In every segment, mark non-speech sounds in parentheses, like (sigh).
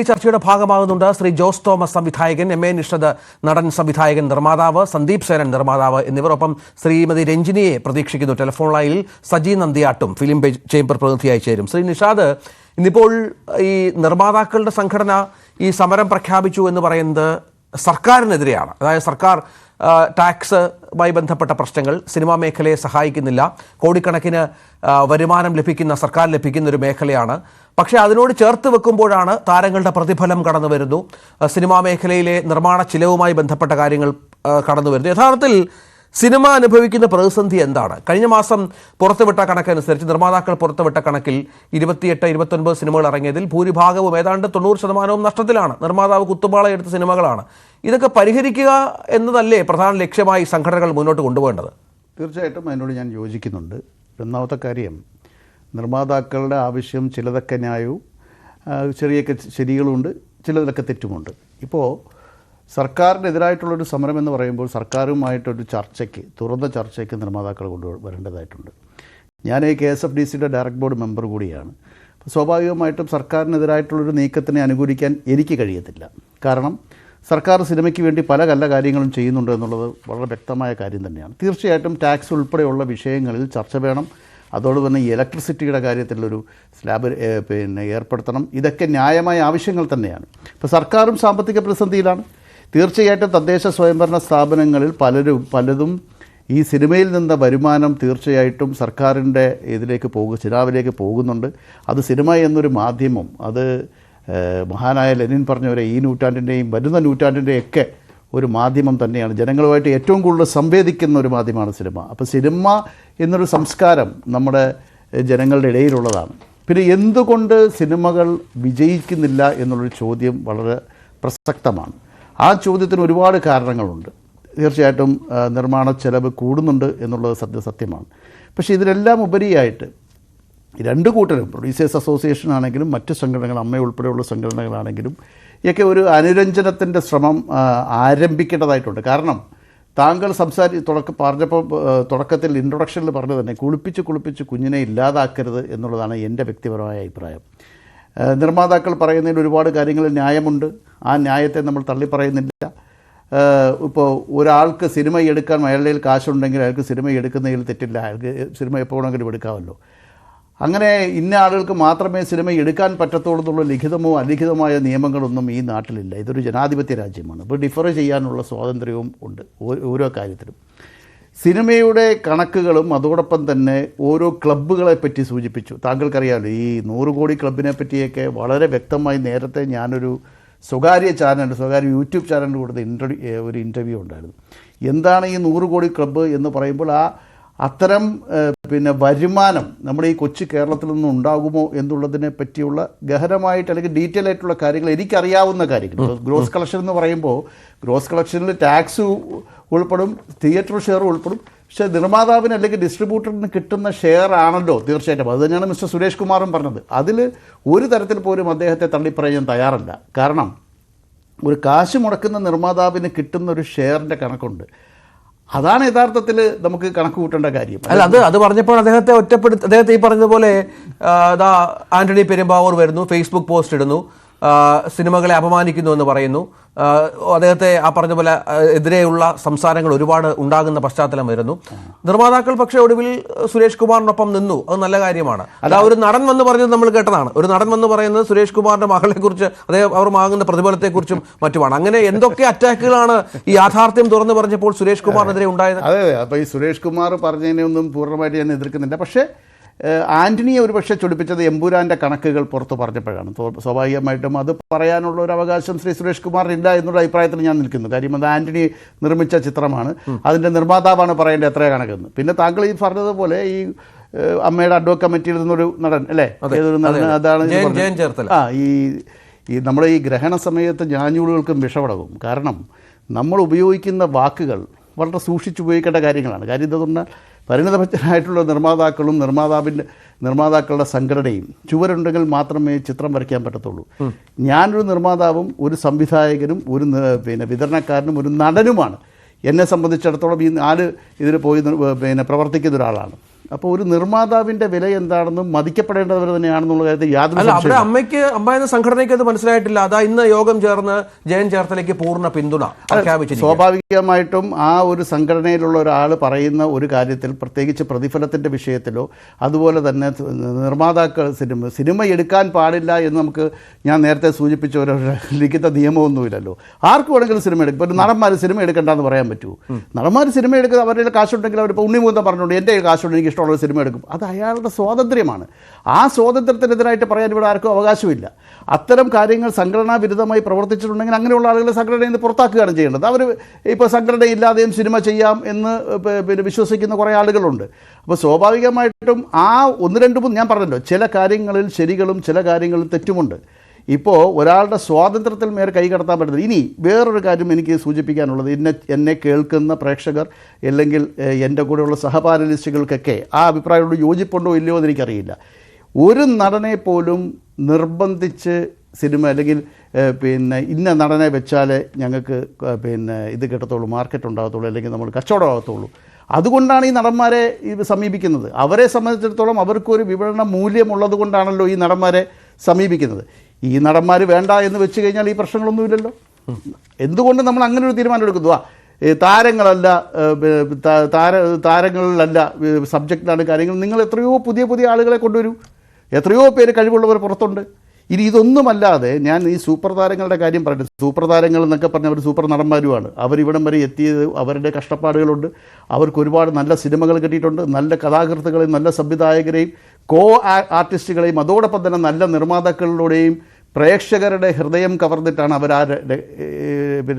ഈ ചർച്ചയുടെ ഭാഗമാകുന്നുണ്ട് ശ്രീ ജോസ് തോമസ് സംവിധായകൻ എം എ നിഷ്ഠത് നടൻ സംവിധായകൻ നിർമ്മാതാവ് സന്ദീപ് സേനൻ നിർമ്മാതാവ് എന്നിവരൊപ്പം ശ്രീമതി രഞ്ജിനിയെ പ്രതീക്ഷിക്കുന്നു. ടെലിഫോൺ ലൈനിൽ സജി നന്ദിയാട്ടും ഫിലിം ചേംബർ പ്രതിനിധിയായി ചേരും. ശ്രീ നിഷാദ് ഇന്നിപ്പോൾ ഈ നിർമ്മാതാക്കളുടെ സംഘടന ഈ സമരം പ്രഖ്യാപിച്ചു എന്ന് പറയുന്നത് സർക്കാരിനെതിരെയാണ്. അതായത് സർക്കാർ ടാക്സുമായി ബന്ധപ്പെട്ട പ്രശ്നങ്ങൾ സിനിമാ മേഖലയെ സഹായിക്കുന്നില്ല. കോടിക്കണക്കിന് വരുമാനം ലഭിക്കുന്ന സർക്കാർ ലഭിക്കുന്ന ഒരു മേഖലയാണ്. പക്ഷേ അതിനോട് ചേർത്ത് വെക്കുമ്പോഴാണ് താരങ്ങളുടെ പ്രതിഫലം കടന്നു വരുന്നു. സിനിമാ മേഖലയിലെ നിർമ്മാണ ചിലവുമായി ബന്ധപ്പെട്ട കാര്യങ്ങൾ കടന്നു വരുന്നു. യഥാർത്ഥത്തിൽ സിനിമ അനുഭവിക്കുന്ന പ്രതിസന്ധി എന്താണ്? കഴിഞ്ഞ മാസം പുറത്തുവിട്ട കണക്കനുസരിച്ച് നിർമ്മാതാക്കൾ പുറത്തുവിട്ട കണക്കിൽ ഇരുപത്തിയെട്ട് ഇരുപത്തൊൻപത് സിനിമകൾ ഇറങ്ങിയതിൽ ഭൂരിഭാഗവും ഏതാണ്ട് തൊണ്ണൂറ് ശതമാനവും നഷ്ടത്തിലാണ്. നിർമ്മാതാവ് കുത്തുപാള എടുത്ത സിനിമകളാണ്. ഇതൊക്കെ പരിഹരിക്കുക എന്നതല്ലേ പ്രധാന ലക്ഷ്യമായി സംഘടനകൾ മുന്നോട്ട് കൊണ്ടുപോകേണ്ടത്? തീർച്ചയായിട്ടും അതിനോട് ഞാൻ യോജിക്കുന്നുണ്ട്. ഒന്നാമത്തെ കാര്യം നിർമ്മാതാക്കളുടെ ആവശ്യം ചിലതൊക്കെ ന്യായവും ചെറിയൊക്കെ ശരികളുമുണ്ട് ചിലതിലൊക്കെ തെറ്റുമുണ്ട്. ഇപ്പോൾ സർക്കാരിനെതിരായിട്ടുള്ളൊരു സമരം എന്ന് പറയുമ്പോൾ സർക്കാരുമായിട്ടൊരു ചർച്ചയ്ക്ക് തുറന്ന ചർച്ചയ്ക്ക് നിർമ്മാതാക്കൾ കൊണ്ട് വരേണ്ടതായിട്ടുണ്ട്. ഞാൻ ഈ കെ എസ് എഫ് ഡി സിയുടെ ഡയറക്ട് ബോർഡ് മെമ്പർ കൂടിയാണ്. സ്വാഭാവികമായിട്ടും സർക്കാരിനെതിരായിട്ടുള്ളൊരു നീക്കത്തിനെ അനുകൂലിക്കാൻ എനിക്ക് കഴിയത്തില്ല. കാരണം സർക്കാർ സിനിമയ്ക്ക് വേണ്ടി പല നല്ല കാര്യങ്ങളും ചെയ്യുന്നുണ്ട് എന്നുള്ളത് വളരെ വ്യക്തമായ കാര്യം തന്നെയാണ്. തീർച്ചയായിട്ടും ടാക്സ് ഉൾപ്പെടെയുള്ള വിഷയങ്ങളിൽ ചർച്ച വേണം. അതോടൊപ്പം തന്നെ ഈ ഇലക്ട്രിസിറ്റിയുടെ കാര്യത്തിലൊരു സ്ലാബ് പിന്നെ ഏർപ്പെടുത്തണം. ഇതൊക്കെ ന്യായമായ ആവശ്യങ്ങൾ തന്നെയാണ്. ഇപ്പോൾ സർക്കാരും സാമ്പത്തിക പ്രതിസന്ധിയിലാണ്. തീർച്ചയായിട്ടും തദ്ദേശ സ്വയംഭരണ സ്ഥാപനങ്ങളിൽ പലരും പലതും ഈ സിനിമയിൽ നിന്ന വരുമാനം തീർച്ചയായിട്ടും സർക്കാരിന്റെ ഇതിലേക്ക് പോകും സിനിമാവിലേക്ക് പോകുന്നുണ്ട്. അത് സിനിമ എന്നൊരു മാധ്യമം അത് മഹാനായ ലെനിൻ പറഞ്ഞ പോലെ ഈ നൂറ്റാണ്ടിന്റെയും വരുന്ന നൂറ്റാണ്ടിന്റെയൊക്കെ ഒരു മാധ്യമം തന്നെയാണ്. ജനങ്ങളുമായിട്ട് ഏറ്റവും കൂടുതൽ സംവേദിക്കുന്ന ഒരു മാധ്യമമാണ് സിനിമ. അപ്പോൾ സിനിമ എന്നൊരു സംസ്കാരം നമ്മുടെ ജനങ്ങളുടെ ഇടയിലുള്ളതാണ്. പിന്നെ എന്തുകൊണ്ട് സിനിമകൾ വിജയിക്കുന്നില്ല എന്നുള്ളൊരു ചോദ്യം വളരെ പ്രസക്തമാണ്. ആ ചോദ്യത്തിന് ഒരുപാട് കാരണങ്ങളുണ്ട്. തീർച്ചയായിട്ടും നിർമ്മാണ ചെലവ് കൂടുന്നുണ്ട് എന്നുള്ളത് സത്യസത്യമാണ് പക്ഷേ ഇതിനെല്ലാം ഉപരിയായിട്ട് രണ്ട് കൂട്ടരും പ്രൊഡ്യൂസേഴ്സ് അസോസിയേഷൻ ആണെങ്കിലും മറ്റ് സംഘടനകൾ അമ്മ ഉൾപ്പെടെയുള്ള സംഘടനകളാണെങ്കിലും ഒക്കെ ഒരു അനുരഞ്ജനത്തിന്റെ ശ്രമം ആരംഭിക്കേണ്ടതായിട്ടുണ്ട്. കാരണം താങ്കൾ സംസാരി തുടക്ക പറഞ്ഞപ്പോൾ തുടക്കത്തിൽ ഇൻട്രൊഡക്ഷനിൽ പറഞ്ഞു തന്നെ കുളിപ്പിച്ച് കുളിപ്പിച്ച് കുഞ്ഞിനെ ഇല്ലാതാക്കരുത് എന്നുള്ളതാണ് എന്റെ വ്യക്തിപരമായ അഭിപ്രായം. നിർമ്മാതാക്കൾ പറയുന്നതിൽ ഒരുപാട് കാര്യങ്ങൾ ന്യായമുണ്ട്. ആ ന്യായത്തെ നമ്മൾ തള്ളി പറയുന്നില്ല ഇപ്പോൾ ഒരാൾക്ക് സിനിമ എടുക്കാൻ അയാളുടെ കാശുണ്ടെങ്കിൽ അയാൾക്ക് സിനിമ എടുക്കുന്നതിൽ തെറ്റില്ല. അയാൾക്ക് സിനിമ എപ്പോൾ വേണമെങ്കിലും എടുക്കാമല്ലോ. അങ്ങനെ ഇന്ന ആളുകൾക്ക് മാത്രമേ സിനിമ എടുക്കാൻ പറ്റത്തുള്ളൂ എന്നുള്ള ലിഖിതമോ അലിഖിതമായ നിയമങ്ങളൊന്നും ഈ നാട്ടിലില്ല. ഇതൊരു ജനാധിപത്യ രാജ്യമാണ്. അപ്പോൾ ഡിഫർ ചെയ്യാനുള്ള സ്വാതന്ത്ര്യവും ഉണ്ട്. ഓരോ കാര്യത്തിലും. സിനിമയുടെ കണക്കുകളും അതോടൊപ്പം തന്നെ ഓരോ ക്ലബ്ബുകളെ പറ്റി സൂചിപ്പിച്ചു. താങ്കൾക്കറിയാമല്ലോ ഈ നൂറ് കോടി ക്ലബിനെ പറ്റിയൊക്കെ വളരെ വ്യക്തമായി നേരത്തെ ഞാനൊരു സ്വകാര്യ ചാനൽ സ്വകാര്യ യൂട്യൂബ് ചാനലിൽ കൊടുത്ത ഇന്റർവ്യൂ ഒരു ഇന്റർവ്യൂ ഉണ്ടായിരുന്നു. എന്താണ് ഈ നൂറ് കോടി ക്ലബ്ബ് എന്ന് പറയുമ്പോൾ ആ അത്തരം പിന്നെ വരുമാനം നമ്മുടെ ഈ കൊച്ചു കേരളത്തിൽ നിന്ന് ഉണ്ടാകുമോ എന്നുള്ളതിനെ പറ്റിയുള്ള ഗഹനമായിട്ട് അല്ലെങ്കിൽ ഡീറ്റെയിൽ ആയിട്ടുള്ള കാര്യങ്ങൾ എനിക്കറിയാവുന്ന കാര്യങ്ങൾ. ഗ്രോസ് കളക്ഷൻ എന്ന് പറയുമ്പോൾ ഗ്രോസ് കളക്ഷനിൽ ടാക്സ് ഉൾപ്പെടും തിയേറ്റർ ഷെയർ ഉൾപ്പെടും. പക്ഷേ നിർമ്മാതാവിന് അല്ലെങ്കിൽ ഡിസ്ട്രിബ്യൂട്ടറിന് കിട്ടുന്ന ഷെയർ ആണല്ലോ തീർച്ചയായിട്ടും. അത് തന്നെയാണ് മിസ്റ്റർ സുരേഷ് കുമാറും പറഞ്ഞത്. അതിൽ ഒരു തരത്തിൽ പോലും അദ്ദേഹത്തെ തള്ളിപ്പറയാൻ തയ്യാറല്ല. കാരണം ഒരു കാശ് മുടക്കുന്ന നിർമ്മാതാവിന് കിട്ടുന്ന ഒരു ഷെയറിന്റെ കണക്കുണ്ട്. അതാണ് യഥാർത്ഥത്തിൽ നമുക്ക് കണക്ക് കൂട്ടേണ്ട കാര്യം. അല്ല അത് അത് പറഞ്ഞപ്പോൾ അദ്ദേഹത്തെ ഒറ്റപ്പെടുത്തി അദ്ദേഹത്തെ ഈ പറഞ്ഞതുപോലെ ആന്റണി പെരുമ്പാവൂർ വരുന്നു ഫേസ്ബുക്ക് പോസ്റ്റ് ഇടുന്നു. സിനിമകളെ അപമാനിക്കുന്നു എന്ന് പറയുന്നു. അദ്ദേഹത്തെ ആ പറഞ്ഞ പോലെ എതിരെയുള്ള സംസാരങ്ങൾ ഒരുപാട് ഉണ്ടാകുന്ന പശ്ചാത്തലം വരുന്നു. നിർമ്മാതാക്കൾ പക്ഷേ ഒടുവിൽ സുരേഷ് കുമാറിനൊപ്പം നിന്നു. അത് നല്ല കാര്യമാണ്. അല്ല ഒരു നടൻ വന്ന് പറഞ്ഞത് നമ്മൾ കേട്ടതാണ്. ഒരു നടൻ വന്ന് പറയുന്നത് സുരേഷ് കുമാറിന്റെ മകളെക്കുറിച്ച് അദ്ദേഹം അവർ വാങ്ങുന്ന പ്രതിഫലത്തെക്കുറിച്ചും മറ്റുമാണ്. അങ്ങനെ എന്തൊക്കെ അറ്റാക്കുകളാണ് ഈ യാഥാർത്ഥ്യം തുറന്നു പറഞ്ഞപ്പോൾ സുരേഷ് കുമാറിനെതിരെ ഉണ്ടായത്? അതെ അതെ. അപ്പോൾ ഈ സുരേഷ് കുമാർ പറഞ്ഞതിനെ ഒന്നും പൂർണമായിട്ട് ഞാൻ എതിർക്കുന്നില്ല. പക്ഷേ ആന്റണിയെ ഒരുപക്ഷെ ചൊടിപ്പിച്ചത് എമ്പുരാന്റെ കണക്കുകൾ പുറത്ത് പറഞ്ഞപ്പോഴാണ്. സ്വാ- സ്വാഭാവികമായിട്ടും അത് പറയാനുള്ള ഒരു അവകാശം ശ്രീ സുരേഷ് കുമാറിനില്ല എന്നുള്ള അഭിപ്രായത്തിൽ ഞാൻ നിൽക്കുന്നു. കാര്യം അത് ആന്റണി നിർമ്മിച്ച ചിത്രമാണ്. അതിന്റെ നിർമ്മാതാവാണ് പറയേണ്ടത് എത്ര കണക്കെന്ന്. പിന്നെ താങ്കൾ ഈ പറഞ്ഞതുപോലെ ഈ അമ്മയുടെ അഡ്വോ കമ്മിറ്റിയിൽ നിന്നൊരു നടൻ അല്ലേ? ഏതൊരു നടൻ അതാണ്. ആ ഈ ഈ നമ്മുടെ ഈ ഗ്രഹണ സമയത്ത് ഞാഞ്ഞൂളുകൾക്കും വിഷമടകും കാരണം നമ്മൾ ഉപയോഗിക്കുന്ന വാക്കുകൾ വളരെ സൂക്ഷിച്ചുപയോഗിക്കേണ്ട കാര്യങ്ങളാണ്. കാര്യം എന്തെന്ന് പരിണിതഭജ്ജനായിട്ടുള്ള നിർമ്മാതാക്കളും നിർമ്മാതാവിന്റെ നിർമ്മാതാക്കളുടെ സംഘടനയും ചുവരുണ്ടെങ്കിൽ മാത്രമേ ചിത്രം വരയ്ക്കാൻ പറ്റത്തുള്ളൂ. ഞാനൊരു നിർമ്മാതാവും ഒരു സംവിധായകനും ഒരു പിന്നെ വിതരണക്കാരനും ഒരു നടനുമാണ്. എന്നെ സംബന്ധിച്ചിടത്തോളം ഈ നാല് ഇതിൽ പോയി പിന്നെ പ്രവർത്തിക്കുന്ന ഒരാളാണ്. അപ്പോൾ ഒരു നിർമ്മാതാവിന്റെ വില എന്താണെന്നും മതിക്കപ്പെടേണ്ടവർ തന്നെയാണെന്നുള്ള കാര്യത്തിൽ യാതൊരു അവിടെ അമ്മയ്ക്ക് അമ്മ എന്ന സംഘടനയ്ക്ക് അത് മനസ്സിലായിട്ടില്ല. അതാ ഇന്ന് യോഗം ചേർന്ന് ജയൻ ചേർത്തലയ്ക്ക് പൂർണ പിന്തുണ സ്വാഭാവികമായിട്ടും ആ ഒരു സംഘടനയിലുള്ള ഒരാൾ പറയുന്ന ഒരു കാര്യത്തിൽ പ്രത്യേകിച്ച് പ്രതിഫലത്തിന്റെ വിഷയത്തിലോ അതുപോലെ തന്നെ നിർമ്മാതാക്കൾ സിനിമ സിനിമ എടുക്കാൻ പാടില്ല എന്ന് നമുക്ക് ഞാൻ നേരത്തെ സൂചിപ്പിച്ച ഒരു (laughs) ലിഖിത നിയമമൊന്നുമില്ലല്ലോ. ആർക്ക് വേണമെങ്കിലും സിനിമ എടുക്കും. ഇപ്പോൾ നടന്മാർ സിനിമ എടുക്കണ്ടെന്ന് പറയാൻ പറ്റുമോ? നടന്മാർ സിനിമ എടുക്കുക അവരുടെ കാശുണ്ടെങ്കിൽ അവരിപ്പോൾ ഉണ്ണിമൂന്തം പറഞ്ഞുകൊണ്ട് എന്റെ കാശുണ്ട് എനിക്ക് ഇഷ്ടമുള്ള സിനിമ എടുക്കും. അത് അയാളുടെ സ്വാതന്ത്ര്യമാണ്. ആ സ്വാതന്ത്ര്യത്തിനെതിരായിട്ട് പറയാൻ ഇവിടെ ആർക്കും അവകാശമില്ല. അത്തരം കാര്യങ്ങൾ സംഘടനാ വിരുദ്ധമായി പ്രവർത്തിച്ചിട്ടുണ്ടെങ്കിൽ അങ്ങനെയുള്ള ആളുകളെ സംഘടനയിൽ നിന്ന് പുറത്താക്കുകയാണ് ചെയ്യേണ്ടത്. അവർ ഇപ്പോൾ സംഘടനയില്ലാതെയും സിനിമ ചെയ്യാം എന്ന് പിന്നെ വിശ്വസിക്കുന്ന കുറേ ആളുകളുണ്ട്. അപ്പോൾ സ്വാഭാവികമായിട്ടും ആ ഒന്ന് രണ്ട് മൂന്ന് ഞാൻ പറഞ്ഞല്ലോ ചില കാര്യങ്ങളിൽ ശരികളും ചില കാര്യങ്ങളിൽ തെറ്റുമുണ്ട്. ഇപ്പോൾ ഒരാളുടെ സ്വാതന്ത്ര്യത്തിൽ മേൽ കൈ കടത്താൻ പറ്റുന്നത് ഇനി വേറൊരു കാര്യം എനിക്ക് സൂചിപ്പിക്കാനുള്ളത്. എന്നെ എന്നെ കേൾക്കുന്ന പ്രേക്ഷകർ അല്ലെങ്കിൽ എന്റെ കൂടെയുള്ള സഹപാനലിസ്റ്റുകൾക്കൊക്കെ ആ അഭിപ്രായത്തോട് യോജിപ്പുണ്ടോ ഇല്ലയോ എന്ന് എനിക്കറിയില്ല. ഒരു നടനെ പോലും നിർബന്ധിച്ച് സിനിമ അല്ലെങ്കിൽ പിന്നെ ഇന്ന നടനെ വെച്ചാലേ ഞങ്ങൾക്ക് പിന്നെ ഇത് കിട്ടത്തുള്ളൂ മാർക്കറ്റ് ഉണ്ടാകത്തുള്ളൂ അല്ലെങ്കിൽ നമ്മൾ കച്ചവടമാകത്തുള്ളൂ അതുകൊണ്ടാണ് ഈ നടന്മാരെ സമീപിക്കുന്നത്. അവരെ സംബന്ധിച്ചിടത്തോളം അവർക്കൊരു വിപണന മൂല്യമുള്ളത് കൊണ്ടാണല്ലോ ഈ നടന്മാരെ സമീപിക്കുന്നത്. ഈ നടന്മാർ വേണ്ട എന്ന് വെച്ച് കഴിഞ്ഞാൽ ഈ പ്രശ്നങ്ങളൊന്നുമില്ലല്ലോ. എന്തുകൊണ്ട് നമ്മൾ അങ്ങനെ ഒരു തീരുമാനം എടുക്കുന്നു ആ താരങ്ങളല്ല താര താരങ്ങളിലല്ല സബ്ജക്റ്റിലാണ് കാര്യങ്ങൾ. നിങ്ങൾ എത്രയോ പുതിയ പുതിയ ആളുകളെ കൊണ്ടുവരും. എത്രയോ പേര് കഴിവുള്ളവർ പുറത്തുണ്ട്. ഇനി ഇതൊന്നുമല്ലാതെ ഞാൻ ഈ സൂപ്പർ താരങ്ങളുടെ കാര്യം പറയട്ടെ സൂപ്പർ താരങ്ങൾ എന്നൊക്കെ പറഞ്ഞ അവർ സൂപ്പർ നടന്മാരുമാണ്. അവരിവിടം വരെ എത്തിയത് അവരുടെ കഷ്ടപ്പാടുകളുണ്ട്. അവർക്ക് ഒരുപാട് നല്ല സിനിമകൾ കിട്ടിയിട്ടുണ്ട്. നല്ല കഥാകൃത്തുകളെയും നല്ല സംവിധായകരെയും കോ ആർട്ടിസ്റ്റുകളെയും അതോടൊപ്പം തന്നെ നല്ല നിർമ്മാതാക്കളിലൂടെയും പ്രേക്ഷകരുടെ ഹൃദയം കവർന്നിട്ടാണ് അവർ ആ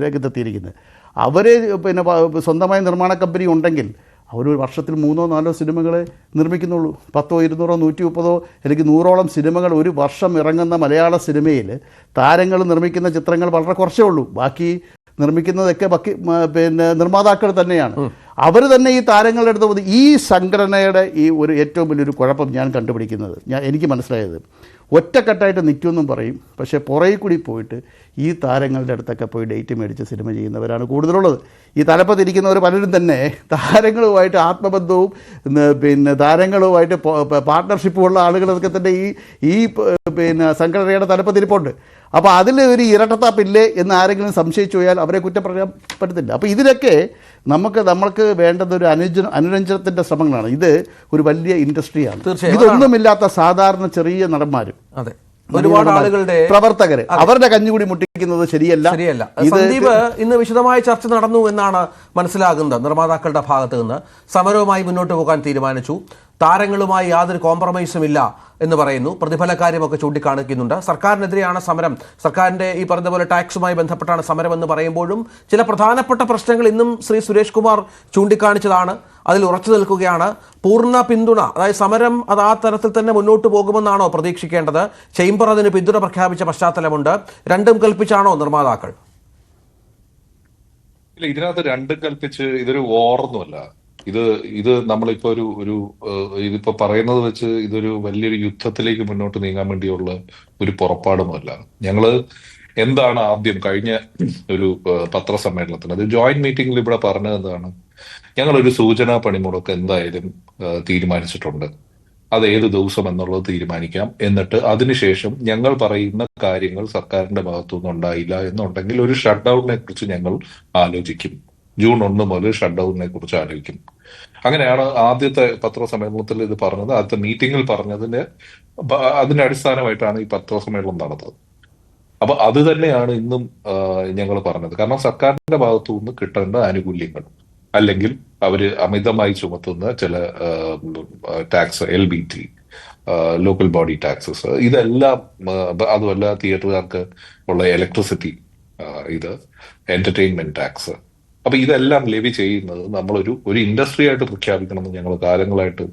രംഗത്തെത്തിയിരിക്കുന്നത്. അവർ പിന്നെ സ്വന്തമായ നിർമ്മാണ കമ്പനി ഉണ്ടെങ്കിൽ അവരൊരു വർഷത്തിൽ മൂന്നോ നാലോ സിനിമകളെ നിർമ്മിക്കുന്നുള്ളൂ. പത്തോ ഇരുന്നൂറോ നൂറ്റി മുപ്പതോ അല്ലെങ്കിൽ നൂറോളം സിനിമകൾ ഒരു വർഷം ഇറങ്ങുന്ന മലയാള സിനിമയിൽ താരങ്ങൾ നിർമ്മിക്കുന്ന ചിത്രങ്ങൾ വളരെ കുറച്ചേ ഉള്ളൂ. ബാക്കി നിർമ്മിക്കുന്നതൊക്കെ ബാക്കി പിന്നെ നിർമ്മാതാക്കൾ തന്നെയാണ്. അവർ തന്നെ ഈ താരങ്ങളുടെ അടുത്ത് പോകുന്നത് ഈ സംഘടനയുടെ ഈ ഒരു ഏറ്റവും വലിയൊരു കുഴപ്പം ഞാൻ കണ്ടുപിടിക്കുന്നത്. ഞാൻ എനിക്ക് മനസ്സിലായത്. ഒറ്റക്കെട്ടായിട്ട് നിൽക്കുമെന്നും പറയും. പക്ഷേ പുറകെ കൂടി പോയിട്ട് ഈ താരങ്ങളുടെ അടുത്തൊക്കെ പോയി ഡേറ്റ് മേടിച്ച് സിനിമ ചെയ്യുന്നവരാണ് കൂടുതലുള്ളത്. ഈ തലപ്പത്തിരിക്കുന്നവർ പലരും തന്നെ താരങ്ങളുമായിട്ട് ആത്മബന്ധവും പിന്നെ താരങ്ങളുമായിട്ട് പാർട്ട്ണർഷിപ്പുള്ള ആളുകളൊക്കെ തന്നെ ഈ ഈ പിന്നെ സംഘടനയുടെ തലപ്പത്തിരിപ്പുണ്ട്. അപ്പോൾ അതിൽ ഒരു ഇരട്ടത്താപ്പില്ലേ എന്ന് ആരെങ്കിലും സംശയിച്ചു പോയാൽ അവരെ കുറ്റം അപ്പോൾ ഇതിലൊക്കെ നമുക്ക് നമ്മൾക്ക് വേണ്ടത് ഒരു അനുജ അനുരഞ്ജനത്തിന്റെ ശ്രമങ്ങളാണ്. ഇത് ഒരു വലിയ ഇൻഡസ്ട്രിയാണ്. ഇതൊന്നുമില്ലാത്ത സാധാരണ ചെറിയ നടന്മാരും. അതെ. ഒരുപാട് ആളുകളുടെ പ്രവർത്തകര്. അവരുടെ കഞ്ഞുകൂടി മുട്ടിക്കുന്നത് ശരിയല്ല. ശരിയല്ല. സന്ദീപ് ഇന്ന് വിശദമായ ചർച്ച നടന്നു എന്നാണ് മനസ്സിലാകുന്നത് നിർമ്മാതാക്കളുടെ ഭാഗത്ത് നിന്ന്. സമരവുമായി മുന്നോട്ട് പോകാൻ തീരുമാനിച്ചു. താരങ്ങളുമായി യാതൊരു കോംപ്രമൈസും ഇല്ല എന്ന് പറയുന്നു. പ്രതിഫലക്കാര്യമൊക്കെ ചൂണ്ടിക്കാണിക്കുന്നുണ്ട്. സർക്കാരിനെതിരെയാണ് സമരം. സർക്കാരിന്റെ ഈ പറഞ്ഞ പോലെ ടാക്സുമായി ബന്ധപ്പെട്ടാണ് സമരം എന്ന് പറയുമ്പോഴും ചില പ്രധാനപ്പെട്ട പ്രശ്നങ്ങൾ ഇന്നും ശ്രീ സുരേഷ് കുമാർ ചൂണ്ടിക്കാണിച്ചതാണ്. അതിൽ ഉറച്ചു നിൽക്കുകയാണ്. പൂർണ പിന്തുണ അതായത് സമരം അത് ആ തരത്തിൽ തന്നെ മുന്നോട്ട് പോകുമെന്നാണോ പ്രതീക്ഷിക്കേണ്ടത്? ചേംബർ അതിന് പിന്തുണ പ്രഖ്യാപിച്ച പശ്ചാത്തലമുണ്ട്. രണ്ടും കൽപ്പിച്ചാണോ നിർമ്മാതാക്കൾ? ഇല്ല ഇതിനകത്ത് രണ്ടും കൽപ്പിച്ച് ഇതൊരു വാറൊന്നുമല്ല ഇത് ഇത് നമ്മളിപ്പോ ഒരു ഒരു ഇതിപ്പോ പറയുന്നത് വെച്ച് ഇതൊരു വലിയൊരു യുദ്ധത്തിലേക്ക് മുന്നോട്ട് നീങ്ങാൻ വേണ്ടിയുള്ള ഒരു പുറപ്പാടുമല്ല. ഞങ്ങൾ എന്താണ് ആദ്യം കഴിഞ്ഞ ഒരു പത്രസമ്മേളനത്തിന്? അത് ജോയിന്റ് മീറ്റിംഗിൽ ഇവിടെ പറഞ്ഞത് എന്താണ്? ഒരു സൂചനാ പണിമുടക്ക് എന്തായാലും തീരുമാനിച്ചിട്ടുണ്ട്. അത് ഏത് ദിവസം എന്നുള്ളത് തീരുമാനിക്കാം. എന്നിട്ട് അതിനുശേഷം ഞങ്ങൾ പറയുന്ന കാര്യങ്ങൾ സർക്കാരിന്റെ ഭാഗത്തുനിന്ന് ഉണ്ടായില്ല എന്നുണ്ടെങ്കിൽ ഒരു ഷട്ട് ഡൗണിനെ കുറിച്ച് ഞങ്ങൾ ആലോചിക്കും. ജൂൺ ഒന്ന് മുതൽ ഷട്ട് ഡൗണിനെ കുറിച്ച് ആലോചിക്കും. അങ്ങനെയാണ് ആദ്യത്തെ പത്രസമ്മേളനത്തിൽ ഇത് പറഞ്ഞത്. ആദ്യത്തെ മീറ്റിംഗിൽ പറഞ്ഞതിന് അതിന്റെ അടിസ്ഥാനമായിട്ടാണ് ഈ പത്രസമ്മേളനം നടന്നത്. അപ്പൊ അത് തന്നെയാണ് ഇന്നും ഞങ്ങൾ പറഞ്ഞത്. കാരണം സർക്കാരിന്റെ ഭാഗത്തു നിന്ന് കിട്ടേണ്ട ആനുകൂല്യങ്ങൾ അല്ലെങ്കിൽ അവർ അമിതമായി ചുമത്തുന്ന ചില tax L B T local body taxes ഇതെല്ലാം അതുമല്ല തിയേറ്ററുകാർക്ക് ഉള്ള ഇലക്ട്രിസിറ്റി ഇത് എന്റർടൈൻമെന്റ് ടാക്സ് അപ്പൊ ഇതെല്ലാം ലെവി ചെയ്യുന്നത് നമ്മളൊരു ഒരു ഇൻഡസ്ട്രി ആയിട്ട് പ്രഖ്യാപിക്കണമെന്ന് ഞങ്ങൾ കാലങ്ങളായിട്ട്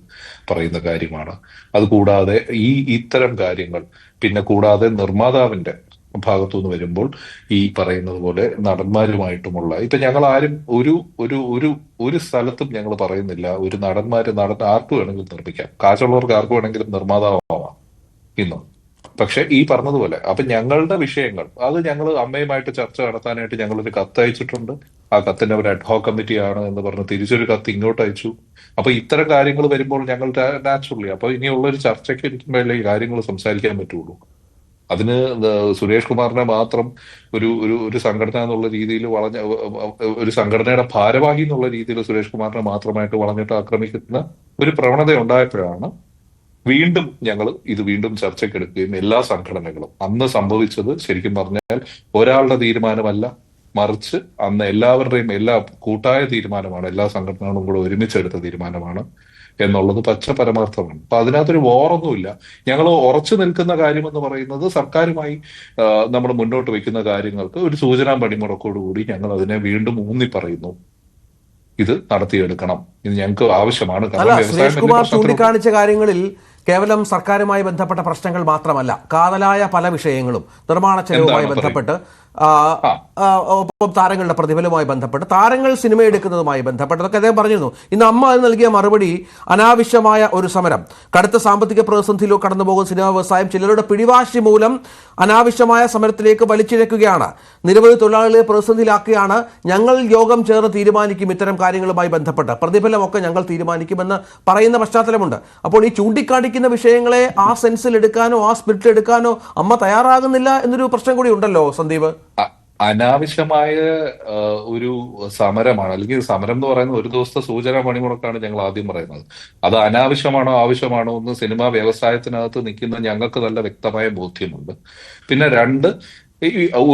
പറയുന്ന കാര്യമാണ്. അതുകൂടാതെ ഈ ഇത്തരം കാര്യങ്ങൾ പിന്നെ കൂടാതെ നിർമ്മാതാവിന്റെ ഭാഗത്തു നിന്ന് വരുമ്പോൾ ഈ പറയുന്നത് പോലെ നടന്മാരുമായിട്ടുമുള്ള ഇപ്പൊ ഞങ്ങൾ ആരും ഒരു ഒരു ഒരു ഒരു സ്ഥലത്തും ഞങ്ങൾ പറയുന്നില്ല ഒരു നടന്മാര് നടൻ ആർക്ക് വേണമെങ്കിലും നിർമ്മിക്കാം. കാശുള്ളവർക്ക് ആർക്ക് വേണമെങ്കിലും നിർമ്മാതാവാം ഇന്നും. പക്ഷെ ഈ പറഞ്ഞതുപോലെ അപ്പൊ ഞങ്ങളുടെ വിഷയങ്ങൾ അത് ഞങ്ങൾ അമ്മയുമായിട്ട് ചർച്ച നടത്താനായിട്ട് ഞങ്ങൾ ഒരു കത്ത് അയച്ചിട്ടുണ്ട്. ആ കത്തിന്റെ ഒരു അഡ്ഹോക് കമ്മിറ്റി ആണ് എന്ന് പറഞ്ഞ് തിരിച്ചൊരു കത്ത് ഇങ്ങോട്ട് അയച്ചു. അപ്പൊ ഇത്തരം കാര്യങ്ങൾ വരുമ്പോൾ ഞങ്ങൾ നാച്ചുറലി അപ്പൊ ഇനിയുള്ള ഒരു ചർച്ചയ്ക്ക് ഇരിക്കുമ്പോഴേ ഈ കാര്യങ്ങൾ സംസാരിക്കാൻ പറ്റുള്ളൂ. അതിന് സുരേഷ് കുമാറിനെ മാത്രം ഒരു ഒരു ഒരു സംഘടന എന്നുള്ള രീതിയിൽ വളഞ്ഞ ഒരു സംഘടനയുടെ ഭാരവാഹി എന്നുള്ള രീതിയിൽ സുരേഷ് കുമാറിനെ മാത്രമായിട്ട് വളഞ്ഞിട്ട് ആക്രമിക്കുന്ന ഒരു പ്രവണത ഉണ്ടായപ്പോഴാണ് വീണ്ടും ഞങ്ങൾ ഇത് വീണ്ടും ചർച്ചയ്ക്കെടുക്കുകയും എല്ലാ സംഘടനകളും. അന്ന് സംഭവിച്ചത് ശരിക്കും പറഞ്ഞാൽ ഒരാളുടെ തീരുമാനമല്ല. മറിച്ച് അന്ന് എല്ലാവരുടെയും എല്ലാ കൂട്ടായ തീരുമാനമാണ് എല്ലാ സംഘടനകളും കൂടെ ഒരുമിച്ചെടുത്ത തീരുമാനമാണ് എന്നുള്ളത് പച്ച പരമാർത്ഥമാണ് അപ്പൊ അതിനകത്തൊരു വോറൊന്നുമില്ല. ഞങ്ങൾ ഉറച്ചു നിൽക്കുന്ന കാര്യം എന്ന് പറയുന്നത് സർക്കാരുമായി നമ്മൾ മുന്നോട്ട് വെക്കുന്ന കാര്യങ്ങൾക്ക് ഒരു സൂചനാ പണിമുടക്കോടുകൂടി ഞങ്ങൾ അതിനെ വീണ്ടും ഊന്നി പറയുന്നു. ഇത് നടത്തിയെടുക്കണം. ഇത് ഞങ്ങൾക്ക് ആവശ്യമാണ്. കാരണം വ്യവസായം ചൂണ്ടിക്കാണിച്ച കാര്യങ്ങളിൽ കേവലം സർക്കാരുമായി ബന്ധപ്പെട്ട പ്രശ്നങ്ങൾ മാത്രമല്ല കാതലായ പല വിഷയങ്ങളും നിർമ്മാണ ചെലവുമായി ബന്ധപ്പെട്ട് ഒപ്പം താരങ്ങളുടെ പ്രതിഫലവുമായി ബന്ധപ്പെട്ട് താരങ്ങൾ സിനിമ എടുക്കുന്നതുമായി ബന്ധപ്പെട്ടതൊക്കെ അദ്ദേഹം പറഞ്ഞിരുന്നു. ഇന്ന് അമ്മ അത് നൽകിയ മറുപടി അനാവശ്യമായ ഒരു സമരം. കടുത്ത സാമ്പത്തിക പ്രതിസന്ധിയിലോ കടന്നു പോകുന്ന സിനിമാ വ്യവസായം ചിലരുടെ പിടിവാശി മൂലം അനാവശ്യമായ സമരത്തിലേക്ക് വലിച്ചിഴക്കുകയാണ്. നിരവധി തൊഴിലാളികളെ പ്രതിസന്ധിയിലാക്കുകയാണ്. ഞങ്ങൾ യോഗം ചേർന്ന് തീരുമാനിക്കും ഇത്തരം കാര്യങ്ങളുമായി ബന്ധപ്പെട്ട്. പ്രതിഫലമൊക്കെ ഞങ്ങൾ തീരുമാനിക്കുമെന്ന് പറയുന്ന പശ്ചാത്തലമുണ്ട്. അപ്പോൾ ഈ ചൂണ്ടിക്കാണിക്കുന്ന വിഷയങ്ങളെ ആ സെൻസിൽ എടുക്കാനോ ആ സ്പിരിറ്റിൽ എടുക്കാനോ അമ്മ തയ്യാറാകുന്നില്ല എന്നൊരു പ്രശ്നം കൂടി ഉണ്ടല്ലോ സന്ദീപ്? അനാവശ്യമായ ഒരു സമരമാണ്. അല്ലെങ്കിൽ സമരം എന്ന് പറയുന്നത് ഒരു ദിവസത്തെ സൂചന പണിമുടക്കാണ് ഞങ്ങൾ ആദ്യം പറയുന്നത്. അത് അനാവശ്യമാണോ ആവശ്യമാണോ എന്ന് സിനിമാ വ്യവസായത്തിനകത്ത് നിൽക്കുന്ന ഞങ്ങൾക്ക് നല്ല വ്യക്തമായ ബോധ്യമുണ്ട്. പിന്നെ രണ്ട്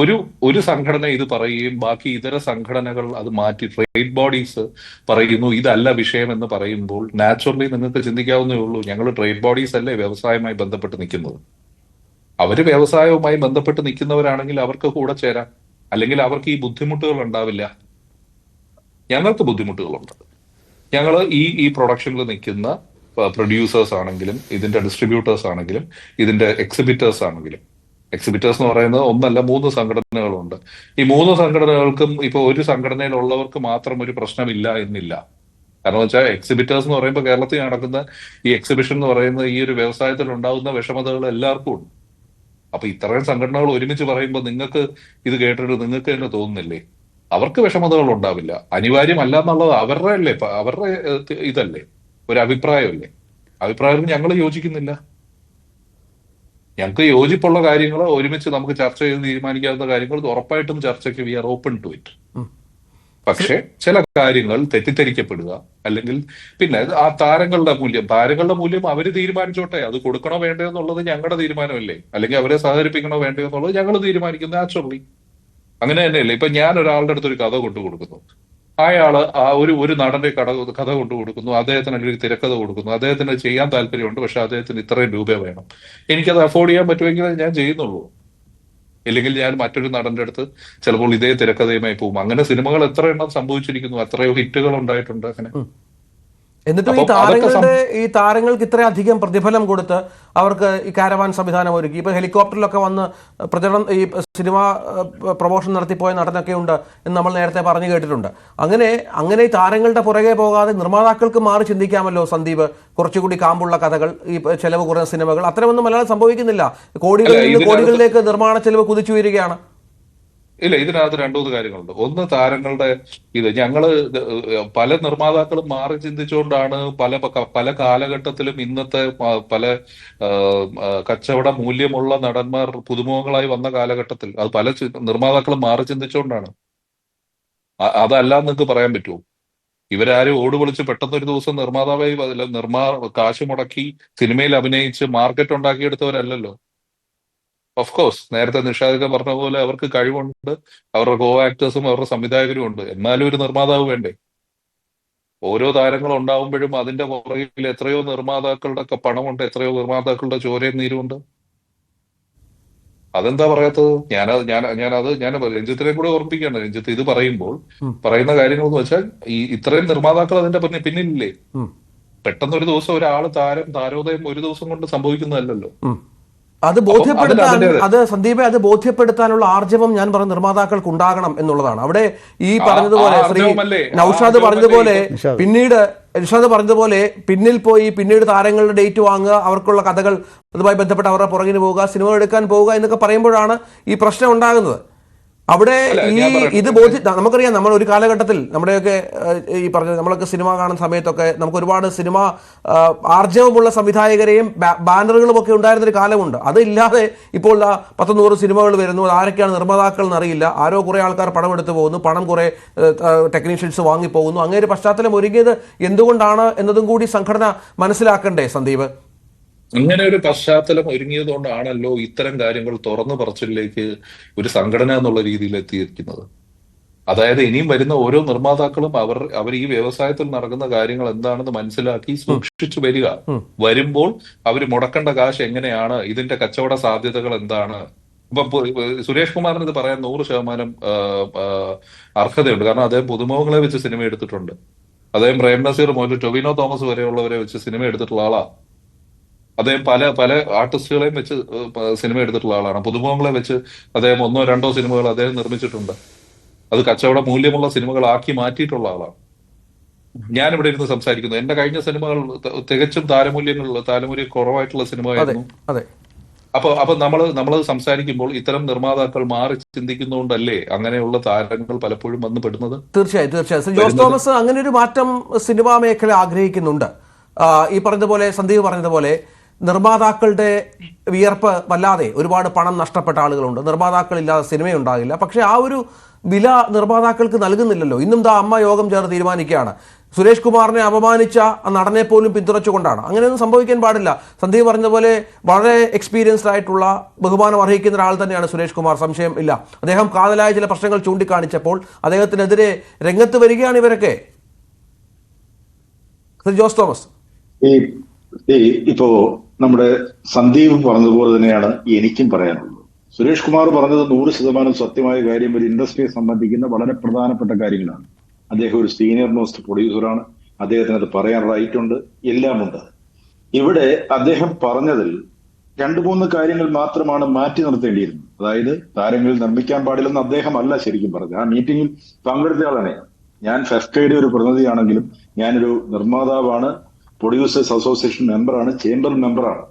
ഒരു ഒരു സംഘടന ഇത് പറയുകയും ബാക്കി ഇതര സംഘടനകൾ അത് മാറ്റി ട്രേഡ് ബോഡീസ് പറയുന്നു ഇതല്ല വിഷയം എന്ന് പറയുമ്പോൾ നാച്ചുറലി നിങ്ങൾക്ക് ചിന്തിക്കാവുന്നേ ഉള്ളൂ. ഞങ്ങൾ ട്രേഡ് ബോഡീസ് അല്ലേ വ്യവസായമായി ബന്ധപ്പെട്ട് നിൽക്കുന്നത്. അവർ വ്യവസായവുമായി ബന്ധപ്പെട്ട് നിൽക്കുന്നവരാണെങ്കിൽ അവർക്ക് കൂടെ ചേരാം. അല്ലെങ്കിൽ അവർക്ക് ഈ ബുദ്ധിമുട്ടുകൾ ഉണ്ടാവില്ല. ഞങ്ങൾക്ക് ബുദ്ധിമുട്ടുകളുണ്ട്. ഞങ്ങൾ ഈ ഈ പ്രൊഡക്ഷനിൽ നിൽക്കുന്ന പ്രൊഡ്യൂസേഴ്സ് ആണെങ്കിലും ഇതിന്റെ ഡിസ്ട്രിബ്യൂട്ടേഴ്സ് ആണെങ്കിലും ഇതിന്റെ എക്സിബിറ്റേഴ്സ് ആണെങ്കിലും. എക്സിബിറ്റേഴ്സ് എന്ന് പറയുന്നത് ഒന്നല്ല മൂന്ന് സംഘടനകളുണ്ട്. ഈ മൂന്ന് സംഘടനകൾക്കും ഇപ്പൊ ഒരു സംഘടനയിലുള്ളവർക്ക് മാത്രം ഒരു പ്രശ്നമില്ല എന്നില്ല. കാരണം വെച്ചാൽ എക്സിബിറ്റേഴ്സ് എന്ന് പറയുമ്പോൾ കേരളത്തിൽ നടക്കുന്ന ഈ എക്സിബിഷൻ എന്ന് പറയുന്ന ഈ ഒരു വ്യവസായത്തിൽ ഉണ്ടാകുന്ന വിഷമതകൾ എല്ലാവർക്കും ഉണ്ട്. അപ്പൊ ഇത്രയും സംഘടനകൾ ഒരുമിച്ച് പറയുമ്പോൾ നിങ്ങൾക്ക് ഇത് കേട്ടിട്ട് നിങ്ങൾക്ക് തന്നെ തോന്നുന്നില്ലേ? അവർക്ക് വിഷമതകൾ ഉണ്ടാവില്ല. അനിവാര്യമല്ല എന്നുള്ളത് അവരുടെ അല്ലേ? അവരുടെ ഇതല്ലേ? ഒരു അഭിപ്രായമല്ലേ? അഭിപ്രായത്തിന് ഞങ്ങൾ യോജിക്കുന്നില്ല. ഞങ്ങൾക്ക് യോജിപ്പുള്ള കാര്യങ്ങൾ ഒരുമിച്ച് നമുക്ക് ചർച്ച ചെയ്ത് തീരുമാനിക്കാവുന്ന കാര്യങ്ങൾ ഉറപ്പായിട്ടും ചർച്ചയ്ക്ക് we are open to it. പക്ഷെ ചില കാര്യങ്ങൾ തെറ്റിദ്ധരിക്കപ്പെടുക അല്ലെങ്കിൽ പിന്നെ ആ താരങ്ങളുടെ മൂല്യം താരങ്ങളുടെ മൂല്യം അവർ തീരുമാനിച്ചോട്ടെ അത് കൊടുക്കണോ വേണ്ടോ എന്നുള്ളത് ഞങ്ങളുടെ തീരുമാനമല്ലേ? അല്ലെങ്കിൽ അവരെ സഹകരിപ്പിക്കണോ വേണ്ടോ എന്നുള്ളത് ഞങ്ങൾ തീരുമാനിക്കും നാച്ചുറലി. അങ്ങനെ തന്നെയല്ലേ? ഇപ്പൊ ഞാൻ ഒരാളുടെ അടുത്ത് ഒരു കഥ കൊണ്ടു കൊടുക്കുന്നു. അയാൾ ആ ഒരു ഒരു നടന്റെ കട കഥ കൊണ്ടു കൊടുക്കുന്നു അദ്ദേഹത്തിന് ഒരു തിരക്കഥ കൊടുക്കുന്നു. അദ്ദേഹത്തിന് ചെയ്യാൻ താല്പര്യമുണ്ട് പക്ഷെ അദ്ദേഹത്തിന് ഇത്രയും രൂപ വേണം. എനിക്കത് അഫോർഡ് ചെയ്യാൻ പറ്റുമെങ്കിൽ ഞാൻ ചെയ്യുന്നുള്ളൂ. ഇല്ലെങ്കിൽ ഞാൻ മറ്റൊരു നടന്റെ അടുത്ത് ചിലപ്പോൾ ഇതേ തിരക്കഥയുമായി പോകും. അങ്ങനെ സിനിമകൾ എത്ര എണ്ണം സംഭവിച്ചിരിക്കുന്നു? എത്രയോ ഹിറ്റുകൾ ഉണ്ടായിട്ടുണ്ട് അങ്ങനെ. എന്നിട്ടും ഈ താരങ്ങളുടെ ഈ താരങ്ങൾക്ക് ഇത്രയധികം പ്രതിഫലം കൊടുത്ത് അവർക്ക് ഈ കാരവാൻ സംവിധാനം ഒരുക്കി. ഇപ്പൊ ഹെലികോപ്റ്ററിലൊക്കെ വന്ന് പ്രചരണം ഈ സിനിമ പ്രൊമോഷൻ നടത്തിപ്പോയ നടനൊക്കെ ഉണ്ട് എന്ന് നമ്മൾ നേരത്തെ പറഞ്ഞു കേട്ടിട്ടുണ്ട്. അങ്ങനെ അങ്ങനെ ഈ താരങ്ങളുടെ പുറകെ പോകാതെ നിർമ്മാതാക്കൾക്ക് മാറി ചിന്തിക്കാമല്ലോ സന്ദീപ്. കുറച്ചുകൂടി കാമ്പുള്ള കഥകൾ ഈ ചെലവ് കുറഞ്ഞ സിനിമകൾ. അത്തരമൊന്നും മലയാളം സംഭവിക്കുന്നില്ല. കോടികളിൽ കോടികളിലേക്ക് നിർമ്മാണ ചെലവ് കുതിച്ചുയരുകയാണ്. ഇല്ല ഇതിനകത്ത് രണ്ടു മൂന്ന് കാര്യങ്ങളുണ്ട്. ഒന്ന് താരങ്ങളുടെ ഇത്. ഞങ്ങൾ പല നിർമ്മാതാക്കളും മാറി ചിന്തിച്ചുകൊണ്ടാണ് പല പല കാലഘട്ടത്തിലും ഇന്നത്തെ പല കച്ചവട മൂല്യമുള്ള നടന്മാർ പുതുമുഖങ്ങളായി വന്ന കാലഘട്ടത്തിൽ അത് പല നിർമ്മാതാക്കളും മാറി ചിന്തിച്ചുകൊണ്ടാണ്. അതല്ല നിങ്ങൾക്ക് പറയാൻ പറ്റുമോ? ഇവരാരും ഓട് വിളിച്ച് പെട്ടെന്ന് ഒരു ദിവസം നിർമ്മാതാവായി നിർമ്മാ കാശ് മുടക്കി സിനിമയിൽ അഭിനയിച്ച് മാർക്കറ്റ് ഉണ്ടാക്കിയെടുത്തവരല്ലല്ലോ. ഓഫ് കോഴ്സ് നേരത്തെ നിഷാദൊക്കെ പറഞ്ഞ പോലെ അവർക്ക് കഴിവുണ്ട് അവരുടെ കോ ആക്ടേഴ്സും അവരുടെ സംവിധായകരും ഉണ്ട്. എന്നാലും ഒരു നിർമ്മാതാവ് വേണ്ടേ? ഓരോ താരങ്ങൾ ഉണ്ടാവുമ്പോഴും അതിന്റെ പുറകിൽ എത്രയോ നിർമ്മാതാക്കളുടെ ഒക്കെ പണമുണ്ട് എത്രയോ നിർമ്മാതാക്കളുടെ ചോരയും നീരുമുണ്ട്. അതെന്താ പറയാത്തത്? ഞാൻ ഞാൻ ഞാനത് ഞാൻ രഞ്ജിത്തിനെ കൂടെ ഓർമ്മിപ്പിക്കുകയാണ്. രഞ്ജിത്ത് ഇത് പറയുമ്പോൾ പറയുന്ന കാര്യങ്ങൾ എന്ന് വെച്ചാൽ ഈ ഇത്രയും നിർമ്മാതാക്കൾ അതിന്റെ പിന്നെ പിന്നിലില്ലേ? പെട്ടെന്ന് ഒരു ദിവസം ഒരാൾ താരം താരോദയം ഒരു ദിവസം കൊണ്ട് സംഭവിക്കുന്നതല്ലല്ലോ. അത് ബോധ്യപ്പെടുത്താൻ അത് സന്ദീപെ അത് ബോധ്യപ്പെടുത്താനുള്ള ആർജവം ഞാൻ പറഞ്ഞ നിർമ്മാതാക്കൾക്ക് ഉണ്ടാകണം എന്നുള്ളതാണ്. അവിടെ ഈ പറഞ്ഞതുപോലെ ശ്രീ? നൌഷാദ് പറഞ്ഞതുപോലെ പിന്നീട് ഇർഷാദ് പറഞ്ഞതുപോലെ പിന്നിൽ പോയി പിന്നീട് താരങ്ങളുടെ ഡേറ്റ് വാങ്ങുക അവർക്കുള്ള കഥകൾ അതുമായി ബന്ധപ്പെട്ട് അവരുടെ പുറകിന് പോവുക സിനിമ എടുക്കാൻ പോവുക എന്നൊക്കെ പറയുമ്പോഴാണ് ഈ പ്രശ്നം ഉണ്ടാകുന്നത്. അവിടെ ഈ. ഇത് ബോധ്യ നമുക്കറിയാം നമ്മൾ ഒരു കാലഘട്ടത്തിൽ നമ്മുടെയൊക്കെ ഈ പറഞ്ഞ നമ്മളൊക്കെ സിനിമ കാണുന്ന സമയത്തൊക്കെ നമുക്ക് ഒരുപാട് സിനിമ ആർജവമുള്ള സംവിധായകരെയും ബാനറുകളും ഒക്കെ ഉണ്ടായിരുന്നൊരു കാലമുണ്ട്. അതില്ലാതെ ഇപ്പോൾ പത്ത് നൂറ് സിനിമകൾ വരുന്നു. ആരൊക്കെയാണ് നിർമ്മാതാക്കൾ എന്നറിയില്ല ആരോ കുറേ ആൾക്കാർ പണം എടുത്തു പോകുന്നു. പണം കുറേ ടെക്നീഷ്യൻസ് വാങ്ങിപ്പോകുന്നു. അങ്ങനെ ഒരു പശ്ചാത്തലം ഒരുങ്ങിയത് എന്തുകൊണ്ടാണ് എന്നതും കൂടി സംഘടന മനസ്സിലാക്കണ്ടേ സന്ദീപ്? ഇങ്ങനെ ഒരു പശ്ചാത്തലം ഒരുങ്ങിയതുകൊണ്ടാണല്ലോ ഇത്തരം കാര്യങ്ങൾ തുറന്നു പറച്ചിലേക്ക് ഒരു സംഘടന എന്നുള്ള രീതിയിൽ എത്തിയിരിക്കുന്നത്. അതായത് ഇനിയും വരുന്ന ഓരോ നിർമ്മാതാക്കളും അവർ അവർ ഈ വ്യവസായത്തിൽ നടക്കുന്ന കാര്യങ്ങൾ എന്താണെന്ന് മനസ്സിലാക്കി സൂക്ഷിച്ചു വരിക. വരുമ്പോൾ അവർ മുടക്കേണ്ട കാശ് എങ്ങനെയാണ്? ഇതിന്റെ കച്ചവട സാധ്യതകൾ എന്താണ്? ഇപ്പൊ സുരേഷ് കുമാറിന് ഇത് പറയാൻ നൂറ് ശതമാനം അർഹതയുണ്ട്. കാരണം അദ്ദേഹം പുതുമുഖങ്ങളെ വെച്ച് സിനിമ എടുത്തിട്ടുണ്ട്. അദ്ദേഹം പ്രേം നസീർ മുതൽ ടൊവിനോ തോമസ് വരെയുള്ളവരെ വെച്ച് സിനിമ എടുത്തിട്ടുള്ള ആളാ. അദ്ദേഹം പല പല ആർട്ടിസ്റ്റുകളെയും വെച്ച് സിനിമ എടുത്തിട്ടുള്ള ആളാണ്. പുതുമുഖങ്ങളെ വെച്ച് അദ്ദേഹം ഒന്നോ രണ്ടോ സിനിമകൾ അദ്ദേഹം നിർമ്മിച്ചിട്ടുണ്ട്. അത് കച്ചവട മൂല്യമുള്ള സിനിമകളാക്കി മാറ്റിയിട്ടുള്ള ആളാണ്. ഞാൻ ഇവിടെ ഇരുന്ന് സംസാരിക്കുന്നു. എന്റെ കഴിഞ്ഞ സിനിമകൾ തികച്ചും താരമൂല്യങ്ങൾ താരമൂല്യം കുറവായിട്ടുള്ള സിനിമയായിരുന്നു. അപ്പൊ അപ്പൊ നമ്മൾ നമ്മൾ സംസാരിക്കുമ്പോൾ ഇത്തരം നിർമ്മാതാക്കൾ മാറി ചിന്തിക്കുന്നതുകൊണ്ടല്ലേ അങ്ങനെയുള്ള താരങ്ങൾ പലപ്പോഴും വന്ന് പെടുന്നത്? തീർച്ചയായും തീർച്ചയായും. ജോസ് തോമസ് അങ്ങനെ ഒരു മാറ്റം സിനിമാ മേഖല ആഗ്രഹിക്കുന്നുണ്ട്. ഈ പറഞ്ഞതുപോലെ സന്ദീപ് പറഞ്ഞതുപോലെ നിർമ്മാതാക്കളുടെ വിയർപ്പ് വല്ലാതെ ഒരുപാട് പണം നഷ്ടപ്പെട്ട ആളുകളുണ്ട്. നിർമ്മാതാക്കളില്ലാതെ സിനിമയുണ്ടാകില്ല. പക്ഷേ ആ ഒരു വില നിർമ്മാതാക്കൾക്ക് നൽകുന്നില്ലല്ലോ. ഇന്നും ദാ അമ്മ യോഗം ചേർന്ന് തീരുമാനിക്കുകയാണ്. സുരേഷ് കുമാറിനെ അപമാനിച്ച ആ നടനെ പോലും പിന്തുണച്ചുകൊണ്ടാണ്. അങ്ങനെയൊന്നും സംഭവിക്കാൻ പാടില്ല. സന്ദീപ് പറഞ്ഞതുപോലെ വളരെ എക്സ്പീരിയൻസ്ഡ് ആയിട്ടുള്ള ബഹുമാനം അർഹിക്കുന്ന ഒരാൾ തന്നെയാണ് സുരേഷ് കുമാർ. സംശയം ഇല്ല. അദ്ദേഹം കാതലായ ചില പ്രശ്നങ്ങൾ ചൂണ്ടിക്കാണിച്ചപ്പോൾ അദ്ദേഹത്തിനെതിരെ രംഗത്ത് വരികയാണ് ഇവരൊക്കെ. ജോസ് തോമസ്. ഇപ്പോ നമ്മുടെ സന്ദീപ് പറഞ്ഞതുപോലെ തന്നെയാണ് എനിക്കും പറയാനുള്ളത്. സുരേഷ് കുമാർ പറഞ്ഞത് നൂറ് ശതമാനം സത്യമായ കാര്യം. ഒരു ഇൻഡസ്ട്രിയെ സംബന്ധിക്കുന്ന വളരെ പ്രധാനപ്പെട്ട കാര്യങ്ങളാണ്. അദ്ദേഹം ഒരു സീനിയർ മോസ്റ്റ് പ്രൊഡ്യൂസറാണ്. അദ്ദേഹത്തിന് അത് പറയാൻ റൈറ്റ് ഉണ്ട്. എല്ലാം ഉണ്ട്. ഇവിടെ അദ്ദേഹം പറഞ്ഞതിൽ രണ്ട് മൂന്ന് കാര്യങ്ങൾ മാത്രമാണ് മാറ്റി നിർത്തേണ്ടിയിരുന്നത്. അതായത് താരങ്ങൾ നിർമ്മിക്കാൻ പാടില്ലെന്ന് അദ്ദേഹം അല്ല ശരിക്കും പറഞ്ഞത്. ആ മീറ്റിംഗിൽ പങ്കെടുത്തയാളാണ് ഞാൻ. ഫസ്റ്റ് ഫെഫ്കയുടെ ഒരു പ്രതിനിധിയാണെങ്കിലും ഞാനൊരു നിർമ്മാതാവാണ്. പ്രൊഡ്യൂസേഴ്സ് അസോസിയേഷൻ മെമ്പറാണ് ചേംബർ മെമ്പറാണ്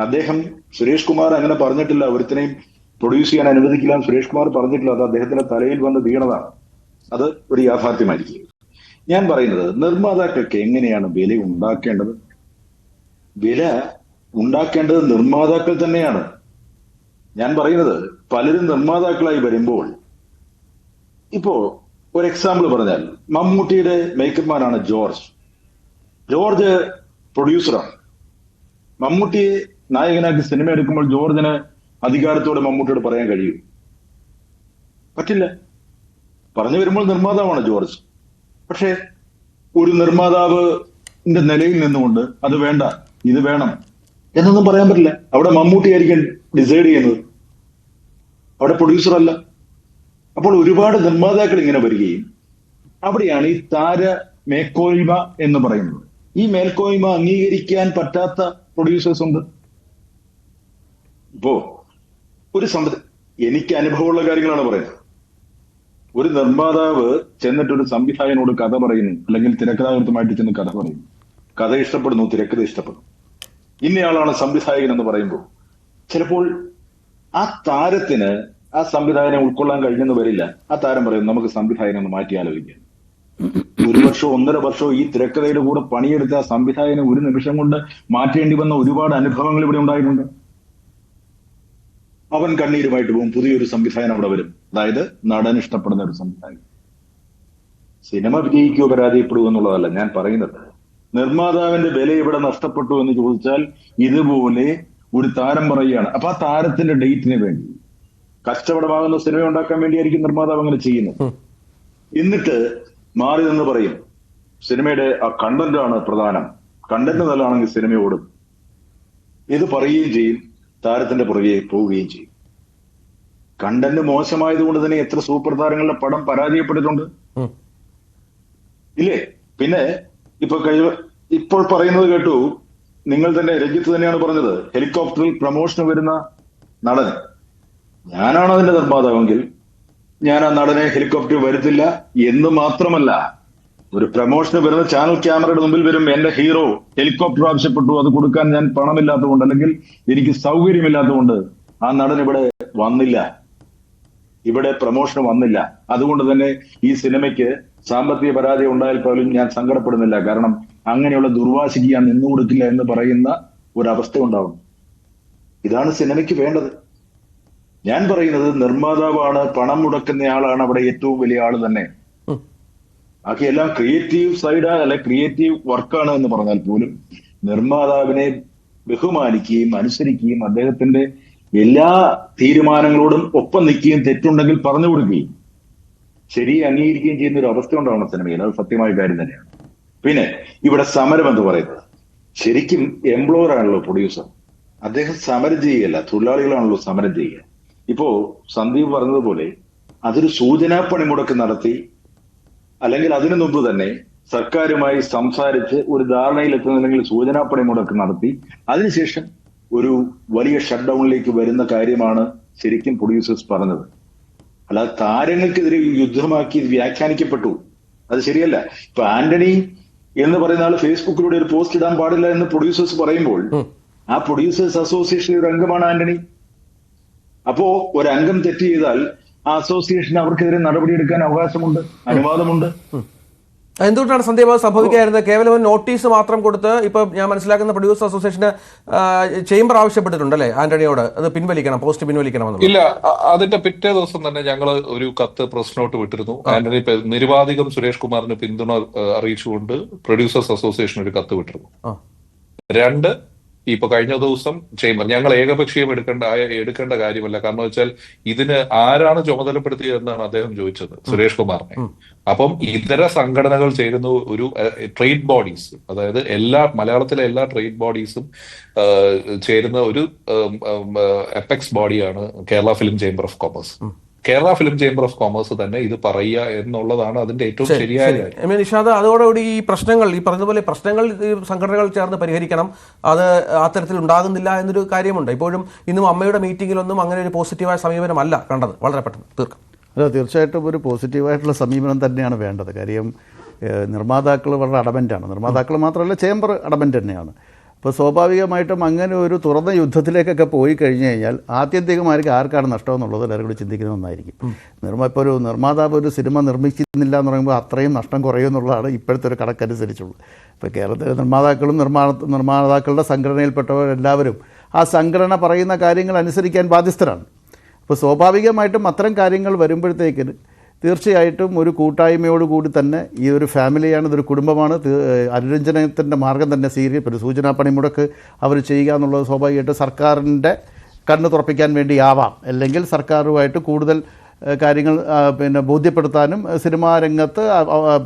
അദ്ദേഹം സുരേഷ് കുമാർ അങ്ങനെ പറഞ്ഞിട്ടില്ല. ഒരുത്തിനെയും പ്രൊഡ്യൂസ് ചെയ്യാൻ അനുവദിക്കില്ല സുരേഷ് കുമാർ പറഞ്ഞിട്ടില്ല. അത് അദ്ദേഹത്തിന്റെ തലയിൽ വന്ന് വീണതാണ്. അത് ഒരു യാഥാർത്ഥ്യമായിരിക്കും. ഞാൻ പറയുന്നത് നിർമ്മാതാക്കൾക്ക് എങ്ങനെയാണ് വില ഉണ്ടാക്കേണ്ടത്? വില ഉണ്ടാക്കേണ്ടത് നിർമ്മാതാക്കൾ തന്നെയാണ്. ഞാൻ പറയുന്നത് പലരും നിർമ്മാതാക്കളായി വരുമ്പോൾ ഇപ്പോ ഒരു എക്സാമ്പിൾ പറഞ്ഞാൽ മമ്മൂട്ടിയുടെ മേക്കപ്പ് മാനാണ് ജോർജ്. ജോർജ് പ്രൊഡ്യൂസറാണ്. മമ്മൂട്ടിയെ നായകനാക്കി സിനിമ എടുക്കുമ്പോൾ ജോർജിന് അധികാരത്തോടെ മമ്മൂട്ടിയോട് പറയാൻ കഴിയും. പറ്റില്ല. പറഞ്ഞു വരുമ്പോൾ നിർമ്മാതാവാണ് ജോർജ്. പക്ഷേ ഒരു നിർമ്മാതാവിന്റെ നിലയിൽ നിന്നുകൊണ്ട് അത് വേണ്ട ഇത് വേണം എന്നൊന്നും പറയാൻ പറ്റില്ല. അവിടെ മമ്മൂട്ടി ആയിരിക്കും ഡിസൈഡ് ചെയ്യുന്നത്. അവിടെ പ്രൊഡ്യൂസർ അല്ല. അപ്പോൾ ഒരുപാട് നിർമ്മാതാക്കൾ ഇങ്ങനെ വരികയും അവിടെയാണ് ഈ താര മേക്കോയ്മ എന്ന് പറയുന്നത്. ഈ മേൽക്കോയ്മ അംഗീകരിക്കാൻ പറ്റാത്ത പ്രൊഡ്യൂസേഴ്സ് ഉണ്ട്. ഇപ്പോ ഒരു സംവിധ എനിക്ക് അനുഭവമുള്ള കാര്യങ്ങളാണ് പറയുന്നത്. ഒരു നിർമ്മാതാവ് ചെന്നിട്ട് ഒരു സംവിധായകനോട് കഥ പറയുന്നു അല്ലെങ്കിൽ തിരക്കഥാകൃത്തുമായിട്ട് ചെന്ന് കഥ പറയുന്നു. കഥ ഇഷ്ടപ്പെടുന്നു തിരക്കഥ ഇഷ്ടപ്പെടുന്നു. ഇന്നയാളാണ് സംവിധായകൻ എന്ന് പറയുമ്പോൾ ചിലപ്പോൾ ആ താരത്തിന് ആ സംവിധായകനെ ഉൾക്കൊള്ളാൻ കഴിഞ്ഞെന്ന് വരില്ല ആ താരം പറയും നമുക്ക് സംവിധായകനെ ഒന്ന് മാറ്റി ആലോചിക്കാം. ഒരു വർഷമോ ഒന്നര വർഷമോ ഈ തിരക്കഥയുടെ കൂടെ പണിയെടുത്ത സംവിധായകനെ ഒരു നിമിഷം കൊണ്ട് മാറ്റേണ്ടി വന്ന ഒരുപാട് അനുഭവങ്ങൾ ഇവിടെ ഉണ്ടായിട്ടുണ്ട്. അവൻ കണ്ണീരുമായിട്ട് പോകും. പുതിയൊരു സംവിധായകൻ അവിടെ വരും. അതായത് നടൻ ഇഷ്ടപ്പെടുന്ന ഒരു സംവിധായകൻ. സിനിമ വിജയിക്കുകയോ പരാജയപ്പെടുകയോ എന്നുള്ളതല്ല ഞാൻ പറയുന്നത്. നിർമ്മാതാവിന്റെ വില ഇവിടെ നഷ്ടപ്പെട്ടു എന്ന് ചോദിച്ചാൽ ഇതുപോലെ ഒരു താരം പറയുകയാണ്. അപ്പൊ ആ താരത്തിന്റെ ഡേറ്റിന് വേണ്ടി കച്ചവടമാകുന്ന സിനിമ ഉണ്ടാക്കാൻ വേണ്ടിയായിരിക്കും നിർമ്മാതാവ് അങ്ങനെ ചെയ്യുന്നത്. എന്നിട്ട് മാറി നിന്ന് പറയും. സിനിമയുടെ ആ കണ്ടന്റ് ആണ് പ്രധാനം. കണ്ടന്റ് നല്ലതാണെങ്കിൽ സിനിമ ഓടും. ഇത് പറയുകയും ചെയ്യും താരത്തിന്റെ പുറകെ പോവുകയും ചെയ്യും. കണ്ടന്റ് മോശമായതുകൊണ്ട് തന്നെ എത്ര സൂപ്പർ താരങ്ങളുടെ പടം പരാജയപ്പെട്ടിട്ടുണ്ട്. ഇല്ലേ? പിന്നെ ഇപ്പൊ കഴിവ് ഇപ്പോൾ പറയുന്നത് കേട്ടു നിങ്ങൾ തന്നെ രഞ്ജിത്ത് തന്നെയാണ് പറഞ്ഞത് ഹെലികോപ്റ്ററിൽ പ്രമോഷന് വരുന്ന നടൻ. ഞാനാണ് അതിന്റെ നിർമ്മാതാവെങ്കിൽ ഞാൻ ആ നടനെ ഹെലികോപ്റ്റർ വരുത്തില്ല എന്ന് മാത്രമല്ല ഒരു പ്രമോഷന് വരുന്ന ചാനൽ ക്യാമറയുടെ മുമ്പിൽ വരും എന്റെ ഹീറോ ഹെലികോപ്റ്റർ ആവശ്യപ്പെട്ടു അത് കൊടുക്കാൻ ഞാൻ പണമില്ലാത്തതുകൊണ്ട് അല്ലെങ്കിൽ എനിക്ക് സൗകര്യമില്ലാത്തതുകൊണ്ട് ആ നടൻ ഇവിടെ വന്നില്ല. ഇവിടെ പ്രമോഷൻ വന്നില്ല. അതുകൊണ്ട് തന്നെ ഈ സിനിമയ്ക്ക് സാമ്പത്തിക പരാജയം ഉണ്ടായാൽ പോലും ഞാൻ സങ്കടപ്പെടുന്നില്ല. കാരണം അങ്ങനെയുള്ള ദുർവാശിക്ക് ഞാൻ നിന്നു കൊടുക്കില്ല എന്ന് പറയുന്ന ഒരവസ്ഥ ഉണ്ടാവും. ഇതാണ് സിനിമയ്ക്ക് വേണ്ടത്. ഞാൻ പറയുന്നത് നിർമ്മാതാവാണ് പണം മുടക്കുന്നയാളാണ് അവിടെ ഏറ്റവും വലിയ ആൾ തന്നെ. ബാക്കി എല്ലാം ക്രിയേറ്റീവ് സൈഡ് അല്ലെ ക്രിയേറ്റീവ് വർക്കാണ് എന്ന് പറഞ്ഞാൽ പോലും നിർമ്മാതാവിനെ ബഹുമാനിക്കുകയും അനുസരിക്കുകയും അദ്ദേഹത്തിന്റെ എല്ലാ തീരുമാനങ്ങളോടും ഒപ്പം നിൽക്കുകയും തെറ്റുണ്ടെങ്കിൽ പറഞ്ഞു കൊടുക്കുകയും ശരി അംഗീകരിക്കുകയും ചെയ്യുന്ന ഒരു അവസ്ഥ ഉണ്ടാവണം സിനിമയിൽ. അത് സത്യമായ കാര്യം തന്നെയാണ്. പിന്നെ ഇവിടെ സമരം എന്ന് പറയുന്നത്. ശരിക്കും എംപ്ലോയർ ആണല്ലോ പ്രൊഡ്യൂസർ അദ്ദേഹം സമരം ചെയ്യുകയല്ല തൊഴിലാളികളാണല്ലോ സമരം ചെയ്യുക. ഇപ്പോ സന്ദീപ് പറഞ്ഞതുപോലെ അതൊരു സൂചനാ പണിമുടക്ക് നടത്തി അല്ലെങ്കിൽ അതിനു മുമ്പ് തന്നെ സർക്കാരുമായി സംസാരിച്ച് ഒരു ധാരണയിലെത്തുന്നില്ലെങ്കിൽ സൂചനാ പണിമുടക്ക് നടത്തി. അതിനുശേഷം ഒരു വലിയ ഷട്ട് ഡൗണിലേക്ക് വരുന്ന കാര്യമാണ് ശരിക്കും പ്രൊഡ്യൂസേഴ്സ് പറഞ്ഞത്. അല്ലാതെ താരങ്ങൾക്കെതിരെ യുദ്ധമാക്കി വ്യാഖ്യാനിക്കപ്പെട്ടു. അത് ശരിയല്ല. ഇപ്പൊ ആന്റണി എന്ന് പറയുന്ന ആൾ ഫേസ്ബുക്കിലൂടെ ഒരു പോസ്റ്റ് ഇടാൻ പാടില്ല എന്ന് പ്രൊഡ്യൂസേഴ്സ് പറയുമ്പോൾ ആ പ്രൊഡ്യൂസേഴ്സ് അസോസിയേഷൻ ഒരു അംഗമാണ് ആന്റണി. അപ്പോ ഒരു അംഗം തെറ്റ് ചെയ്താൽ ആ അസോസിയേഷൻ അവർക്കെതിരെ നടപടിയെടുക്കാൻ അവകാശമുണ്ട് അനുവാദമുണ്ട്. എന്തുകൊണ്ടാണ് സന്ദീപ് അത് സംഭവിക്കായിരുന്നത് കേവലം ഒരു നോട്ടീസ് മാത്രം കൊടുത്ത് ഇപ്പൊ ഞാൻ മനസ്സിലാക്കുന്ന പ്രൊഡ്യൂസർ അസോസിയേഷന് ചേംബർ ആവശ്യപ്പെട്ടിട്ടുണ്ട് അല്ലേ ആന്റണിയോട്? അത് പിൻവലിക്കണം പോസ്റ്റ് പിൻവലിക്കണം ഇല്ല അതിന്റെ പിറ്റേ ദിവസം തന്നെ ഞങ്ങൾ ഒരു കത്ത് പ്രസ് നോട്ട് വിട്ടിരുന്നു ആന്റണി നിരുപാധികം സുരേഷ് കുമാറിന് പിന്തുണ അറിയിച്ചുകൊണ്ട് പ്രൊഡ്യൂസേഴ്സ് അസോസിയേഷൻ ഒരു കത്ത് വിട്ടിരുന്നു. രണ്ട് ഇപ്പൊ കഴിഞ്ഞ ദിവസം ചേംബർ ഞങ്ങൾ ഏകപക്ഷീയം എടുക്കേണ്ട എടുക്കേണ്ട കാര്യമല്ല. കാരണം വെച്ചാൽ ഇതിന് ആരാണ് ചുമതലപ്പെടുത്തിയത് എന്നാണ് അദ്ദേഹം ചോദിച്ചത് സുരേഷ് കുമാറിനെ. അപ്പം ഇതര സംഘടനകൾ ചേരുന്ന ഒരു ട്രേഡ് ബോഡീസ് അതായത് എല്ലാ മലയാളത്തിലെ എല്ലാ ട്രേഡ് ബോഡീസും ചേരുന്ന ഒരു എപ്പെക്സ് ബോഡിയാണ് Kerala film chamber of commerce Kerala film chamber of commerce തന്നെ ഇത് പറയുക എന്നുള്ളതാണ് അതിന്റെ ഏറ്റവും ശരിയായ കാര്യം. നിഷാദ് അതോടുകൂടി ഈ പ്രശ്നങ്ങൾ ഈ പറഞ്ഞതുപോലെ പ്രശ്നങ്ങൾ സംഘടനകൾ ചേർന്ന് പരിഹരിക്കണം. അത് അത്തരത്തിൽ ഉണ്ടാകുന്നില്ല എന്നൊരു കാര്യമുണ്ട്. ഇപ്പോഴും ഇന്നും അമ്മയുടെ മീറ്റിംഗിലൊന്നും അങ്ങനെ ഒരു പോസിറ്റീവായ സമീപനമല്ല കണ്ടത്. വളരെ പെട്ടെന്ന്. തീർക്കാം. അല്ല തീർച്ചയായിട്ടും ഒരു പോസിറ്റീവായിട്ടുള്ള സമീപനം തന്നെയാണ് വേണ്ടത്. കാര്യം നിർമ്മാതാക്കൾ വളരെ അടമന്റാണ്. നിർമ്മാതാക്കൾ മാത്രമല്ല ചേംബർ അടമന്റ് തന്നെയാണ്. അപ്പോൾ സ്വാഭാവികമായിട്ടും അങ്ങനെ ഒരു തുറന്ന യുദ്ധത്തിലേക്കൊക്കെ പോയി കഴിഞ്ഞു കഴിഞ്ഞാൽ ആത്യന്തികമായിരിക്കും ആർക്കാണ് നഷ്ടം എന്നുള്ളത് എല്ലാവരും കൂടി ചിന്തിക്കുന്നത് ഒന്നായിരിക്കും. നിർമ്മ ഇപ്പോൾ ഒരു നിർമ്മാതാവ് ഒരു സിനിമ നിർമ്മിക്കുന്നില്ല എന്ന് പറയുമ്പോൾ അത്രയും നഷ്ടം കുറയുമെന്നുള്ളതാണ് ഇപ്പോഴത്തെ ഒരു കണക്കനുസരിച്ചുള്ളത്. ഇപ്പോൾ കേരളത്തിലെ നിർമ്മാതാക്കളും നിർമ്മാണ നിർമ്മാതാക്കളുടെ സംഘടനയിൽപ്പെട്ടവരെല്ലാവരും ആ സംഘടന പറയുന്ന കാര്യങ്ങൾ അനുസരിക്കാൻ ബാധ്യസ്ഥരാണ്. അപ്പോൾ സ്വാഭാവികമായിട്ടും അത്തരം കാര്യങ്ങൾ വരുമ്പോഴത്തേക്കിന് തീർച്ചയായിട്ടും ഒരു കൂട്ടായ്മയോടുകൂടി തന്നെ ഈ ഒരു ഫാമിലിയാണ് ഇതൊരു കുടുംബമാണ്. അനുരഞ്ജനത്തിന്റെ മാർഗം തന്നെ സ്വീകരിക്കും. ഒരു സൂചനാ പണിമുടക്ക് അവർ ചെയ്യുക എന്നുള്ളത് സ്വാഭാവികമായിട്ടും സർക്കാരിന്റെ കണ്ണ് തുറപ്പിക്കാൻ വേണ്ടിയാവാം. അല്ലെങ്കിൽ സർക്കാരുമായിട്ട് കൂടുതൽ കാര്യങ്ങൾ പിന്നെ ബോധ്യപ്പെടുത്താനും സിനിമാ രംഗത്ത്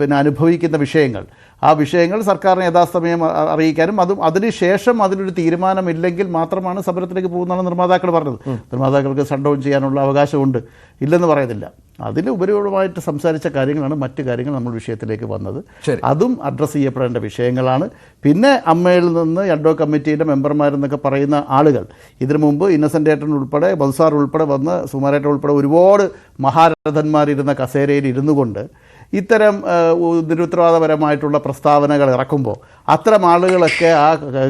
പിന്നെ അനുഭവിക്കുന്ന വിഷയങ്ങൾ. ആ വിഷയങ്ങൾ സർക്കാരിനെ യഥാസമയം അറിയിക്കാനും അതും അതിനുശേഷം അതിനൊരു തീരുമാനമില്ലെങ്കിൽ മാത്രമാണ് സമരത്തിലേക്ക് പോകുന്നതാണ് നിർമ്മാതാക്കൾ പറഞ്ഞത്. നിർമ്മാതാക്കൾക്ക് ഷട്ട് ഡൗൺ ചെയ്യാനുള്ള അവകാശമുണ്ട്. ഇല്ലെന്ന് പറയുന്നില്ല. അതിൽ ഉപരിപൂർവമായിട്ട് സംസാരിച്ച കാര്യങ്ങളാണ് മറ്റു കാര്യങ്ങൾ നമ്മൾ വിഷയത്തിലേക്ക് വന്നത്. അതും അഡ്രസ്സ് ചെയ്യപ്പെടേണ്ട വിഷയങ്ങളാണ്. പിന്നെ അമ്മയിൽ നിന്ന് അഡോ കമ്മിറ്റിയുടെ മെമ്പർമാരെന്നൊക്കെ പറയുന്ന ആളുകൾ ഇതിനു മുമ്പ് ഇന്നസെന്റ് ഏട്ടൻ ഉൾപ്പെടെ ബൻസാർ ഉൾപ്പെടെ വന്ന് സുമാരേട്ടൻ ഉൾപ്പെടെ ഒരുപാട് മഹാരഥന്മാരിരുന്ന കസേരയിൽ ഇരുന്നു കൊണ്ട് ഇത്തരം നിരുത്തരവാദപരമായിട്ടുള്ള പ്രസ്താവനകൾ ഇറക്കുമ്പോൾ അത്തരം ആളുകളൊക്കെ ആ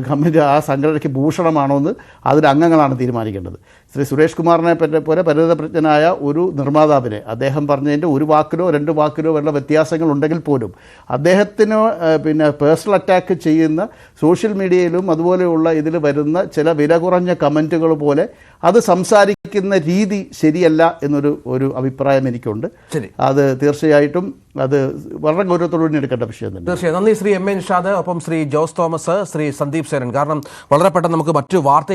കമ്മിറ്റി ആ സംഘടനയ്ക്ക് ഭൂഷണമാണോ എന്ന് അതിന്റെ അംഗങ്ങളാണ് തീരുമാനിക്കേണ്ടത്. ശ്രീ സുരേഷ് കുമാറിനെ പറ്റ- പോലെ പരിതപ്രജ്ഞനായ ഒരു നിർമ്മാതാവിനെ അദ്ദേഹം പറഞ്ഞതിന്റെ ഒരു വാക്കിലോ രണ്ട് വാക്കിലോ വല്ല വ്യത്യാസങ്ങൾ ഉണ്ടെങ്കിൽ പോലും അദ്ദേഹത്തിന് പിന്നെ പേഴ്സണൽ അറ്റാക്ക് ചെയ്യുന്ന സോഷ്യൽ മീഡിയയിലും അതുപോലെയുള്ള ഇതിൽ വരുന്ന ചില വില കുറഞ്ഞ കമന്റുകൾ പോലെ അത് സംസാരിക്കുന്ന രീതി ശരിയല്ല എന്നൊരു ഒരു അഭിപ്രായം എനിക്കുണ്ട്. ശരി. അത് തീർച്ചയായിട്ടും അത് വളരെ ഗൗരവത്തോടു കൂടി എടുക്കേണ്ട വിഷയം തന്നെ. തീർച്ചയായും. നന്ദി ശ്രീ എം എൻ നിഷാദ് ഒപ്പം ശ്രീ ജോസ് തോമസ് ശ്രീ സന്ദീപ് സേനൻ. കാരണം വളരെ പെട്ടെന്ന് നമുക്ക് മറ്റു വാർത്ത